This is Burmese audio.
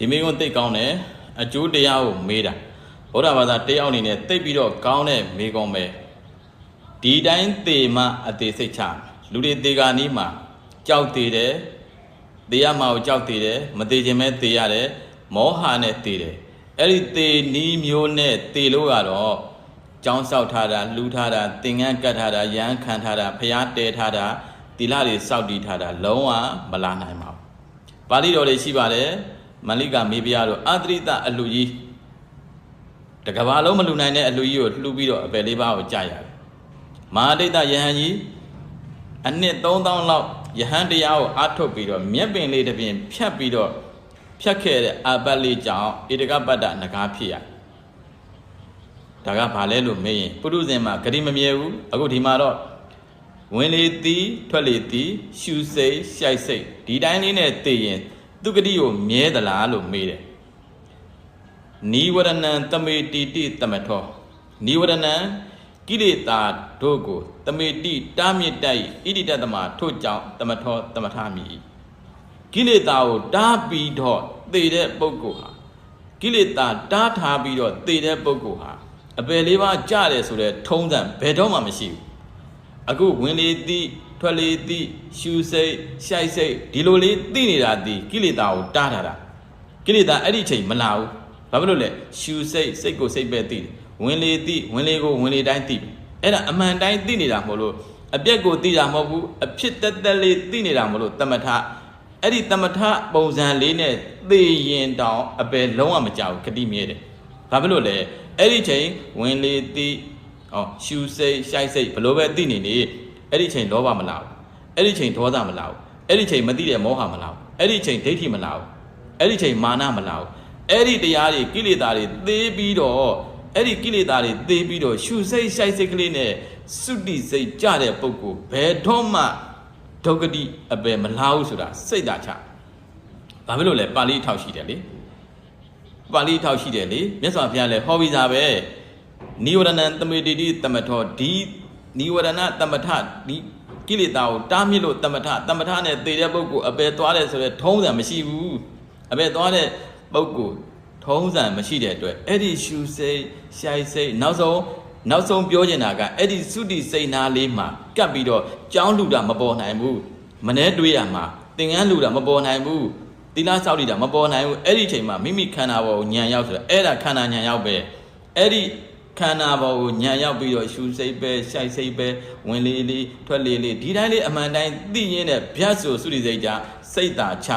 ဒီမိကုန်းသိတ်ကောင်းတယ်အကျိုးတရားကိုမေးတာဗုဒ္ဓဘာသာတရားအနေနဲ့သိပ်ပြီးတော့ကောင်းတဲ့မိကုန်းပဲဒီတိုင်းသေမှအသေးစိတ်ချလူတွေသေကာနီးမှာကြောက်သေးတယ်သေရမှာကိုကြောက်သေးတယ်မသေးခြင်းပဲသေရတယ်မောဟနဲ့သေတယ်အဲ့ဒီသေနီးမျိုးနဲ့သေလို့ကတော့ကြောင်းဆောက်ထားတာလှူထားတာသင်္ကန်းကတ်ထားတာရမ်းခံထားတာဖျားတဲထားတာတိလတွေစောက်တီးထားတာလုံးဝမလာနိုင်ပါဘူးပါဠိတော်တွေရှိပါတယ် မလိကမေဘုရားတို့အတရိတအလှကြီးတကဘာလုံးမလူနိုင်တဲ့အလှကြီးကိုလှူပြီးတော့အပယ်လေးပါးကိုကြာရတယ်မဟာဒိဋ္ဌယဟန်ကြီးအနှစ်3000လောက်ယဟန်တရားကိုအားထုတ်ပြီးတော့မြက်ပင်လေးတစ်ပြင်ဖြတ်ပြီးတော့ဖြတ်ခဲ့တဲ့အပတ်လေးကြောင့်ဧတကပတ္တနဂါဖြစ်ရဒါကဘာလဲလို့မေးရင်ပုရုဇဉ်မှာဂတိမမြဲဘူးအခုဒီမှာတော့ဝင်လေသည်ထွက်လေသည်ရှူစိတ်ရှိုက်စိတ်ဒီတိုင်းလေးနဲ့သိရင် သူကတိကိုမြဲသလားလို့မေးတယ်နိဝရဏံတမေတိတိတမထောနိဝရဏံကိလေသာတို့ကိုတမေတိတားမြစ်တိုက်ဣတိတတမထို့ကြောင့်တမထောတမထမိကိလေသာကိုတားပြီးတော့သေတဲ့ပုဂ္ဂိုလ်ဟာကိလေသာတားထားပြီးတော့သေတဲ့ပုဂ္ဂိုလ်ဟာအပယ်လေးပါးကြတယ်ဆိုတဲ့ထုံးစံဘယ်တော့မှမရှိဘူး အခုဝင်လေသည်ထွက်လေသည်ရှူစိတ်ရှိုက်စိတ်ဒီလိုလေးသိနေတာဒီကိလေသာကိုတားထားတာကိလေသာအဲ့ဒီချိန်မလာဘူးဘာဖြစ်လို့လဲရှူစိတ်စိတ်ကိုစိတ်ပဲသိတယ်ဝင်လေသည်ဝင်လေကိုဝင်လေတိုင်းသိတယ်အဲ့ဒါအမှန်တိုင်းသိနေတာမဟုတ်လို့အပြက်ကိုသိတာမဟုတ်ဘူးအဖြစ်တက်တက်လေးသိနေတာမဟုတ်လို့တမထအဲ့ဒီတမထပုံစံလေးနဲ့သိရင်တောင်အပယ်လုံးဝမကြောက်ဘူးခတိမြဲတယ်ဘာဖြစ်လို့လဲအဲ့ဒီချိန်ဝင်လေသ ည်ဟောရှူစိတ်ရှိုက်စိတ်ဘလို့ပဲသိနေနေအဲ့ဒီချိန်လောဘမလာဘူးအဲ့ဒီချိန်ဒေါသမလာဘူးအဲ့ဒီချိန်မသိတဲ့မောဟမလာဘူးအဲ့ဒီချိန်ဒိဋ္ဌိမလာဘူးအဲ့ဒီချိန်မာနမလာဘူးအဲ့ဒီတရားတွေကိလေသာတွေသေပြီးတော့အဲ့ဒီကိလေသာတွေသေပြီးတော့ရှူစိတ်ရှိုက်စိတ်ကလေးနဲ့စုတိစိတ်ကြတဲ့ပုဂ္ဂိုလ်ဘယ်တော့မှဒုက္ခတိအပယ်မလာဘူးဆိုတာစိတ်သာချဘာဖြစ်လို့လဲပါဠိထောက်ရှိတယ်လေပါဠိထောက်ရှိတယ်လေမြတ်စွာဘုရားလည်းဟောပြီးသားပဲ နိဝရဏံတမေတိတိတမထောဒီနိဝရဏတမထဒီကိလေသာကိုတားမြစ်လို့တမထတမထနဲ့သေတဲ့ပုဂ္ဂိုလ်အပယ်သွားတယ်ဆိုတော့ထုံးစံမရှိဘူးအပယ်သွားတဲ့ပုဂ္ဂိုလ်ထုံးစံမရှိတဲ့အတွက်အဲ့ဒီရှူစိတ်ရှိုက်စိတ်နောက်ဆုံးနောက်ဆုံးပြောချင်တာကအဲ့ဒီသုတိစိတ်နာလေးမှာကပ်ပြီးတော့ကြောင်းလူတာမပေါ်နိုင်ဘူးမနှဲတွေးရမှာသင်္ကန်းလူတာမပေါ်နိုင်ဘူးတိလားစောက်နေတာမပေါ်နိုင်ဘူးအဲ့ဒီချိန်မှာမိမိခန္ဓာဘောကိုညံရောက်ဆိုတော့အဲ့ဒါခန္ဓာညံရောက်ပဲအဲ့ဒီ ခန္ဓာဘောကိုညံရောက်ပြီးတော့ရှူစိတ်ပဲရှိုက်စိတ်ပဲဝင်လေလေးထွက်လေလေးဒီတိုင်းလေးအမှန်တိုင်းသိရင်းနဲ့ဗျတ်ဆိုစုရိစိတ်ကြစိတ်သာချ